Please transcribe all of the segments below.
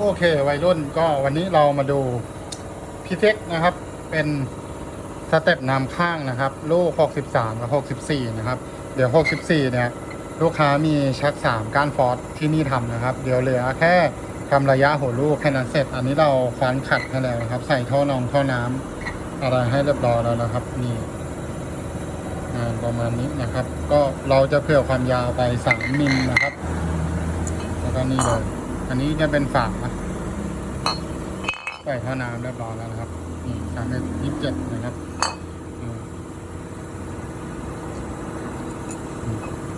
โอเค วัยรุ่นก็วันนี้เรามาดูพีเซ็กนะครับ เป็นสเต็ปนำข้างนะครับ ลูก 63 กับ 64 นะครับ เดี๋ยว 64 เนี่ย ลูกค้ามีชัก 3 ก้านฟอสที่นี่ทำนะครับ เดี๋ยวเหลือแค่ทำระยะหัวลูกแค่นั้นเสร็จ อันนี้เราควานขัดให้แล้วนะครับ ใส่ท่อนองท่อน้ำอะไรให้เรียบร้อยแล้วนะครับ นี่ประมาณนี้นะครับ ก็เราจะเผื่อความยาวไป 3 มิลนะครับ แล้วก็นี่เลย อันนี้จะเป็นฝาใส่ท่อน้ำเรียบร้อยแล้วนะครับนี่สามเมตรยี่สิบเจ็ดนะครับ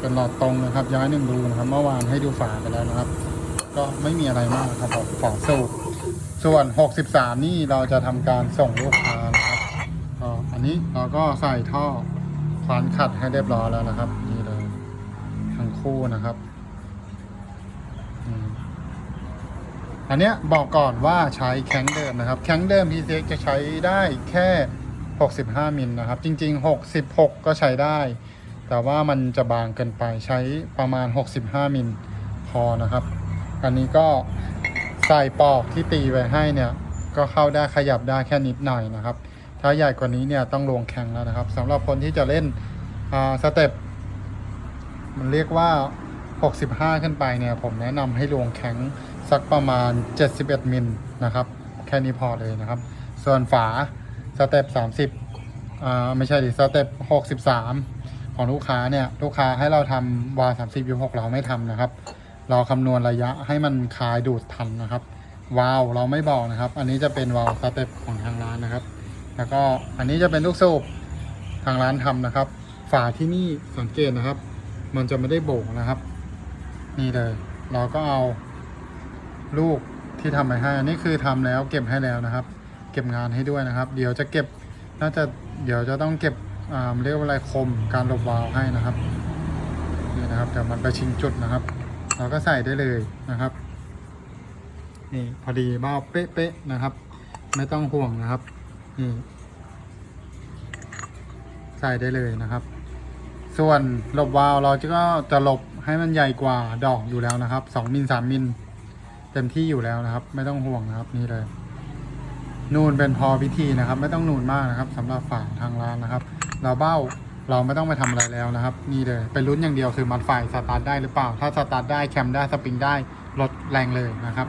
เป็นหลอดตรงนะครับ ย้ายหนึ่งรูนะครับ เมื่อวานให้ดูฝาไปแล้วนะครับ ก็ไม่มีอะไรมากครับฝาสูบส่วน 63 นี่เราจะทำการส่งลูกค้านะครับก็อันนี้เราก็ใส่ท่อควานขัดให้เรียบร้อยแล้วนะครับ นี่เลยทั้งคู่นะครับ อืม อันเนี้ยบอกก่อนว่าใช้แข้งเดิมนะครับ แข้งเดิม p ีเจะใช้ได้แค่ 65 มิลนะครับ จริง ๆ 66 ก็ใช้ได้ แต่ว่ามันจะบางเกินไปใช้ประมาณ 65 มิลพอนะครับ อันนี้ก็ใส่ปอกที่ตีไว้ให้เนี่ยก็เข้าได้ขยับได้แค่นิดหน่อยนะครับ ถ้าใหญ่กว่านี้เนี่ยต้องลงแข่งแล้วนะครับสำหรับคนที่จะเล่นสเต็ปมันเรียกว่า 65 ขึ้นไปเนี่ยผมแนะนำให้ลงแข็งสักประมาณ 71 มิลนะครับ แค่นี้พอเลยนะครับ ส่วนฝาสเต็ป30อ่าไม่ใช่ดิสเต็ป63 ของลูกค้าเนี่ย ลูกค้าให้เราทำวา30ยู6เราไม่ทำนะครับ เราคำนวณระยะให้มันคายดูดทันนะครับวาล์วเราไม่บอกนะครับ อันนี้จะเป็นวาล์วสเต็ปของทางร้านนะครับ แล้วก็อันนี้จะเป็นลูกสูบทางร้านทำนะครับ ฝาที่นี่สังเกตนะครับ มันจะไม่ได้โบ่งนะครับ นี่เลย เราก็เอาลูกที่ทำไปให้ อันนี้คือทำแล้วเก็บให้แล้วนะครับ เก็บงานให้ด้วยนะครับ เดี๋ยวจะเก็บน่าจะเดี๋ยวจะต้องเก็บอ่าเรียกว่าอะไรคมการหลบวาล์วให้นะครับนี่นะครับเดี๋ยวมันไปชิงจุดนะครับ เราก็ใส่ได้เลยนะครับนี่พอดีเบ้าเป๊ะๆนะครับ ไม่ต้องห่วงนะครับนี่ใส่ได้เลยนะครับ ส่วนหลบวาล์วเราจะก็จะหลบให้มันใหญ่กว่าดอกอยู่แล้วนะครับสองมิลสามมิลเต็มที่อยู่แล้วนะครับ ไม่ต้องห่วงนะครับนี่เลย นูนเป็นพอพิธีนะครับ ไม่ต้องนูนมากนะครับสำหรับฝาทางร้านนะครับ เราเบ้าเราไม่ต้องไปทำอะไรแล้วนะครับ นี่เลยเป็นลุ้นอย่างเดียวคือมัดไฟสตาร์ทได้หรือเปล่า ถ้าสตาร์ทได้แคมได้สปริงได้ลดแรงเลยนะครับ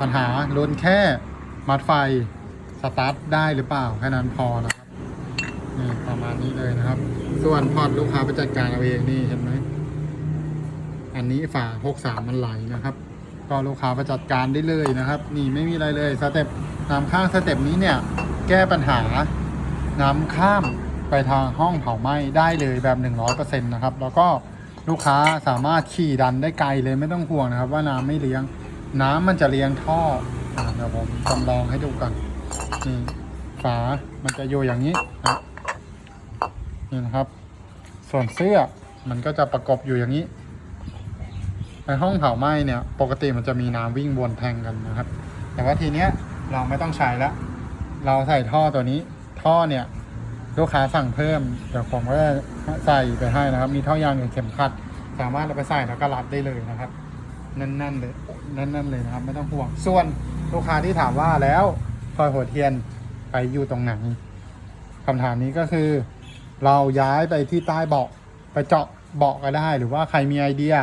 ปัญหาลุ้นแค่มัดไฟสตาร์ทได้หรือเปล่าแค่นั้นพอนะครับนี่ประมาณนี้เลยนะครับ ส่วนพอร์ตลูกค้าไปจัดการเอาเองนี่เห็นไหม อันนี้ฝา63 มันไหลนะครับ ก็ลูกค้าไปจัดการได้เลยนะครับ นี่ไม่มีอะไรเลยสเต็ปน้ำข้างสเต็ปนี้เนี่ย แก้ปัญหาน้ำข้ามไปทางห้องเผาไหม้ได้เลยแบบ 100%นะครับ แล้วก็ลูกค้าสามารถขี่ดันได้ไกลเลยไม่ต้องห่วงนะครับ ว่าน้ำไม่เลี้ยง น้ำมันจะเลี้ยงท่ออเดี๋ยวผมจำลองให้ดูกันนี่ฝามันจะอยู่อย่างนี้นะนี่นะครับ ส่วนเสื้อมันก็จะประกบอยู่อย่างนี้ ในห้องเผาไหม้เนี่ยปกติมันจะมีน้ำวิ่งวนแทงกันนะครับ แต่ว่าทีเนี้ยเราไม่ต้องใช้แล้ว เราใส่ท่อตัวนี้ ท่อเนี่ยลูกค้าสั่งเพิ่มเดี๋ยวผมก็จะใส่ไปให้นะครับ มีท่อยางกับเข็มขัด สามารถเราไปใส่แล้วก็รัดได้เลยนะครับแน่นๆเลยแน่นๆเลยนะครับ ไม่ต้องห่วง ส่วนลูกค้าที่ถามว่าแล้วพลอยหัวเทียนไปอยู่ตรงไหนคำถามนี้ก็คือ เราย้ายไปที่ใต้เบาะไปเจาะเบาะก็ได้ หรือว่าใครมีไอเดีย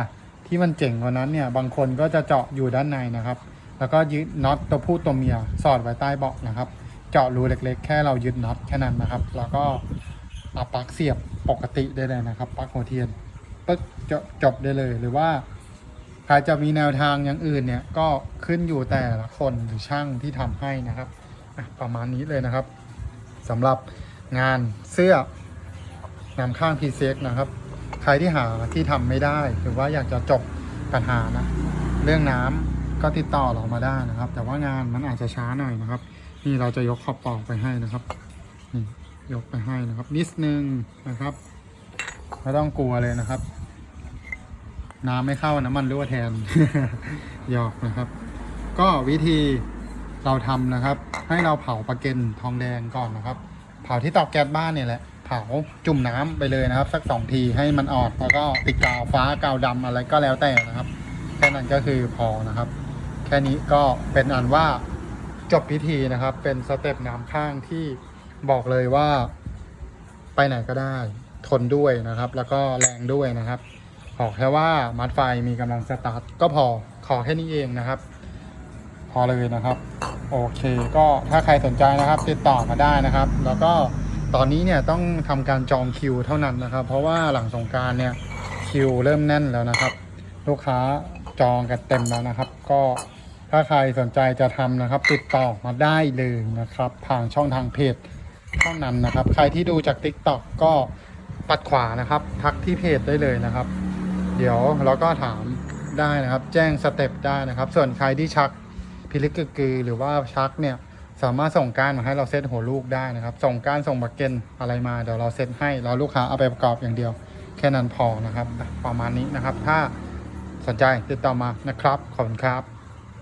ที่มันเจ๋งกว่านั้นเนี่ยบางคนก็จะเจาะอยู่ด้านในนะครับ แล้วก็ยึดน็อตตัวผู้ตัวเมียสอดไว้ใต้เบาะนะครับ เจาะรูเล็กๆ แค่เรายึดน็อตแค่นั้นนะครับ แล้วก็เอาปลั๊กเสียบปกติได้เลยนะครับปลั๊กหัวเทียนปึ๊กจจบได้เลยหรือว่าใครจะมีแนวทางอย่างอื่นเนี่ยก็ขึ้นอยู่แต่ละคนหรือช่างที่ทำให้นะครับประมาณนี้เลยนะครับสำหรับงานเสื้อนำข้างพีเซ็กนะครับ ใครที่หาที่ทำไม่ได้ หรือว่าอยากจะจบปัญหานะเรื่องน้ำก็ติดต่อเรามาได้นะครับ แต่ว่างานมันอาจจะช้าหน่อยนะครับ นี่เราจะยกขอบปอกไปให้นะครับนี่ยกไปให้นะครับ นิดนึงนะครับไม่ต้องกลัวเลยนะครับ น้ำไม่เข้าน้ำมันรั่วแทนหยอกนะครับ ก็วิธีเราทำนะครับ ให้เราเผาปลาเก็นทองแดงก่อนนะครับ เผาที่เตาแก๊สบ้านเนี่ยแหละ เผาจุ่มน้ำไปเลยนะครับ สักสองทีให้มันออกแล้วก็ติดกาวฟ้ากาวดำอะไรก็แล้วแต่นะครับ แค่นั้นก็คือพอนะครับ แค่นี้ก็เป็นอันว่าจบพิธีนะครับ เป็นสเต็ปน้ำข้างที่บอกเลยว่า ไปไหนก็ได้ ทนด้วยนะครับ แล้วก็แรงด้วยนะครับ ขอแค่ว่ามัดไฟมีกำลังสตาร์ทก็พอขอแค่นี้เองนะครับ พอเลยนะครับ โอเค ก็ถ้าใครสนใจนะครับ ติดต่อมาได้นะครับ แล้วก็ ตอนนี้เนี่ยต้องทำการจองคิวเท่านั้นนะครับ เพราะว่าหลังสงการเนี่ยคิวเริ่มแน่นแล้วนะครับ ลูกค้าจองกันเต็มแล้วนะครับ ก็ถ้าใครสนใจจะทำนะครับ ติดต่อมาได้เลยนะครับผ่านช่องทางเพจเท่านั้นนะครับ ใครที่ดูจาก Tik t o อกก็ปัดขวานะครับ ทักที่เพจได้เลยนะครับ เดี๋ยวเราก็ถามได้นะครับ แจ้งสเต็ปได้นะครับ ส่วนใครที่ชักพิลึกกึกกือหรือว่าชักเนี่ย สามารถส่งการมาให้เราเซตหัวลูกได้นะครับ ส่งการส่งบักเกนอะไรมาเดี๋ยวเราเซตให้เราลูกค้าเอาไปประกอบอย่างเดียว แค่นั้นพอนะครับ ประมาณนี้นะครับ ถ้าสนใจติดต่อมานะครับ ขอบคุณครับ